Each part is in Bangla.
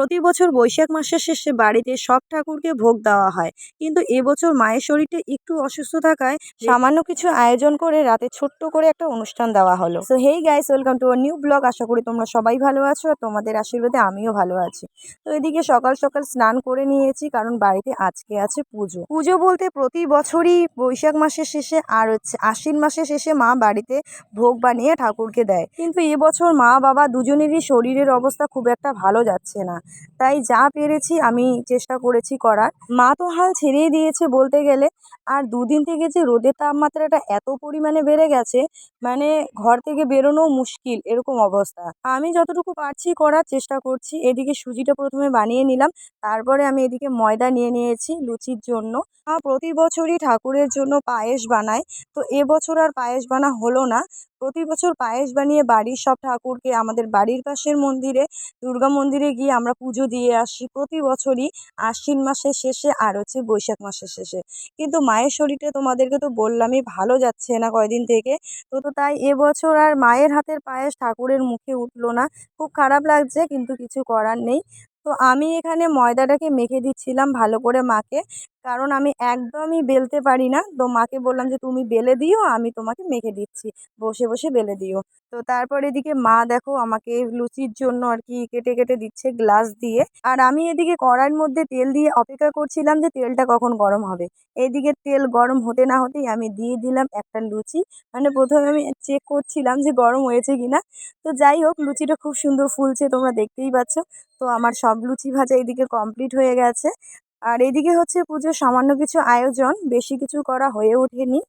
প্রতি বছর বৈশাখ মাসের শেষে বাড়িতে সব ঠাকুরকে ভোগ দেওয়া হয়। কিন্তু এবছর মায়ের শরীরটা একটু অসুস্থ থাকায় সামান্য কিছু আয়োজন করে রাতে ছোট্ট করে একটা অনুষ্ঠান দেওয়া হলো। So hey guys welcome to new blog আশা করি তোমরা সবাই ভালো আছো আর তোমাদের আশীর্বাদে আমিও ভালো আছি। তো এদিকে সকাল সকাল স্নান করে নিয়েছি কারণ বাড়িতে আজকে আছে পুজো। পুজো বলতে প্রতি বছরই বৈশাখ মাসের শেষে আর হচ্ছে আশ্বিন মাসের শেষে মা বাড়িতে ভোগ বানিয়ে ঠাকুরকে দেয়। কিন্তু এবছর মা বাবা দুজনেরই শরীরের অবস্থা খুব একটা ভালো যাচ্ছে না। তাই যা পেরেছি আমি চেষ্টা করেছি করার। মা তো হাল ছেড়েই দিয়েছে বলতে গেলে। আর দুদিন থেকে যে রোদের তাপমাত্রাটা এত পরিমাণে বেড়ে গেছে মানে ঘর থেকে বেরোনো মুশকিল, এরকম অবস্থা। আমি যতটুকু পারছি করার চেষ্টা করছি। এদিকে সুজিটা প্রথমে বানিয়ে নিলাম, তারপরে আমি এদিকে ময়দা নিয়ে নিয়েছি লুচির জন্য। প্রতি বছরই ঠাকুরের জন্য পায়েস বানায়, তো এবছর আর পায়েস বানা হলো না। প্রতি বছর পায়েস বানিয়ে বাড়ির সব ঠাকুরকে আমাদের বাড়ির পাশের মন্দিরে, দুর্গা মন্দিরে গিয়ে আমরা পুজো দিয়ে আসি। প্রতি বছরই আশ্বিন মাসের শেষে আর হচ্ছে বৈশাখ মাসের শেষে। কিন্তু মায়ের শরীরটা তোমাদেরকে তো বললামই, ভালো যাচ্ছে না কয়দিন থেকে। তো তো তাই এবছর আর মায়ের হাতের পায়েস ঠাকুরের মুখে উঠল না। খুব খারাপ লাগছে, কিন্তু কিছু করার নেই। তো আমি এখানে ময়দাটাকে মেখে দিচ্ছিলাম ভালো করে মাকে। কারণ আমি একদমই বেলতে পারি না। তো মাকে বললাম যে, তুমি বেলে দিও, আমি তোমাকে মেখে দিচ্ছি। বসে বসে বেলে দিও। তো তারপর এদিকে মা দেখো আমাকে লুচির জন্য আর কি কেটে কেটে দিচ্ছে গ্লাস দিয়ে। আর আমি এদিকে কড়াইয়ের মধ্যে তেল দিয়ে অপেক্ষা করছিলাম যে, তেলটা কখন গরম হবে। এদিকে তেল গরম হতে না হতেই আমি দিয়ে দিলাম একটা লুচি। মানে প্রথমে আমি চেক করছিলাম যে, গরম হয়েছে কিনা। তো যাই হোক, লুচিটা খুব সুন্দর ফুলছে, তোমরা দেখতেই পাচ্ছ। তো আমার সব লুচি ভাজা এদিকে কমপ্লিট হয়ে গেছে। আর এদিকে হচ্ছে পুজোর সামান্য কিছু আয়োজন বেশি কিছু করা হয়ে ওঠেনি।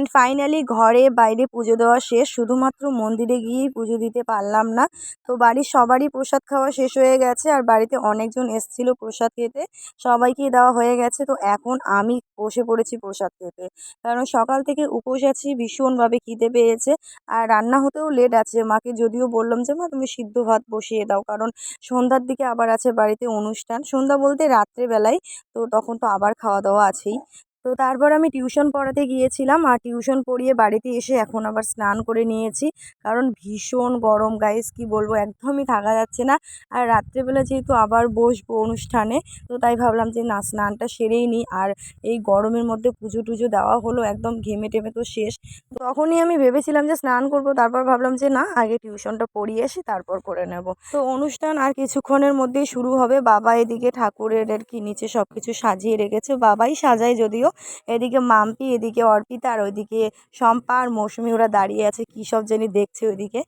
অ্যান্ড ফাইনালি ঘরে বাইরে পুজো দেওয়া শেষ। শুধুমাত্র মন্দিরে গিয়েই পুজো দিতে পারলাম না। তো বাড়ির সবারই প্রসাদ খাওয়া শেষ হয়ে গেছে আর বাড়িতে অনেকজন এসছিল প্রসাদ খেতে। সবাইকেই দেওয়া হয়ে গেছে। তো এখন আমি বসে পড়েছি প্রসাদ খেতে। কারণ সকাল থেকে উপোস আছি, ভীষণভাবে খিদে পেয়েছে আর রান্না হতেও লেট আছে। মাকে যদিও বললাম যে, মা, তুমি সিদ্ধ ভাত বসিয়ে দাও। কারণ সন্ধ্যার দিকে আবার আছে বাড়িতে অনুষ্ঠান। সন্ধ্যা বলতে রাত্রেবেলায়। তো তখন তো আবার খাওয়া দাওয়া আছেই। তো তারপর আমি টিউশন পড়াতে গিয়েছিলাম আর টিউশন পড়িয়ে বাড়িতে এসে এখন আবার স্নান করে নিয়েছি। কারণ ভীষণ গরম গাইস কি বলব, একদমই থাকা যাচ্ছে না। আর রাত্রেবেলা যেহেতু আবার বসবো অনুষ্ঠানে, তো তাই ভাবলাম যে না, স্নানটা সেরেই নিই। আর এই গরমের মধ্যে পুজো টুজো দেওয়া হলো, একদম ঘেমে টেমে তো শেষ। তখনই আমি ভেবেছিলাম যে স্নান করব, তারপর ভাবলাম যে না, আগে টিউশনটা পড়িয়ে আসি তারপর করে নেব। তো অনুষ্ঠান আর কিছুক্ষণের মধ্যেই শুরু হবে। বাবা এদিকে ঠাকুরের আর কি নিচে সব কিছু সাজিয়ে রেখেছে। বাবাই সাজায় যদিও এদিকে মাম্পি, এদিকে অর্পিতা আর ওইদিকে শম্পা আর মৌসুমি ওরা দাঁড়িয়ে আছে। কী সব জানি দেখছে ওইদিকে।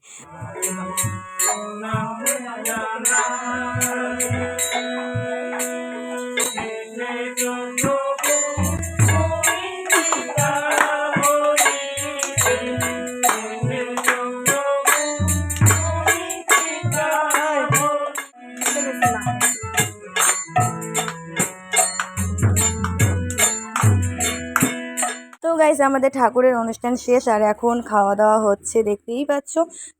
গাইজ আমাদের ঠাকুরের অনুষ্ঠান শেষ আর এখন খাওয়া দাওয়া হচ্ছে, দেখতেই পাচ্ছ।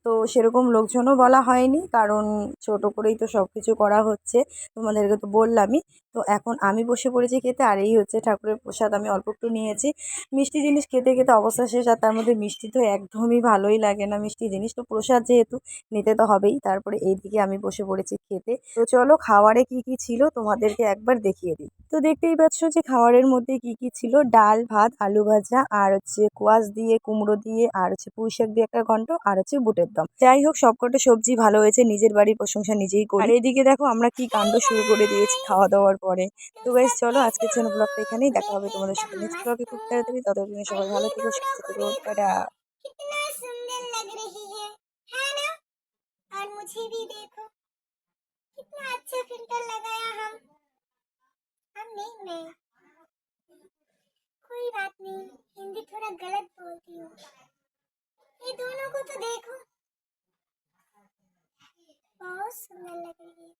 তো সেরকম লোকজনও বলা হয়নি, কারণ ছোট করেই তো সব কিছু করা হচ্ছে, তোমাদেরকে তো বললামই। তো এখন আমি বসে পড়েছি খেতে, আর এই হচ্ছে ঠাকুরের প্রসাদ, আমি অল্প একটু নিয়েছি। মিষ্টি জিনিস খেতে খেতে অবস্থা শেষ, আর তার মধ্যে মিষ্টি তো একদমই ভালোই লাগে না। মিষ্টি জিনিস তো প্রসাদ যেহেতু, নিতে তো হবেই। তারপরে এইদিকে আমি বসে পড়েছি খেতে। তো চলো, খাওয়ারে কি কি ছিল তোমাদেরকে একবার দেখিয়ে দিই। তো দেখতেই পাচ্ছ যে খাওয়ারের মধ্যে কি কি ছিল? ডাল, ভাত, আলু ভাজা আর হচ্ছে কোয়াশ দিয়ে কুমড়ো দিয়ে আর হচ্ছে পুঁই শাক দিয়ে একটা ঘন্ট আর হচ্ছে বুটের দম যাই হোক সবকটা সবজি ভালো হয়েছে নিজের বাড়ির প্রশংসা নিজেই করি আর এদিকে দেখো আমরা কি কাণ্ড শুরু করে দিয়েছি খাওয়া দাওয়ার পরে তো গাইজ চলো আজকের জন্য ব্লগটা এখানেই দেখা হবে তোমাদের সাথে নেক্সট ব্লগে খুব তাড়াতাড়ি ততদিনে সবাই ভালো থেকো সুস্থ থেকো টাটা कितना सुंदर लग रही है है ना और मुझे भी देखो कितना अच्छा फिल्टर लगाया हम हम नहीं मैं कोई बात नहीं, हिंदी थोड़ा गलत बोलती हूँ। ये दोनों को तो देखो। बहुत सुंदर लग रही है।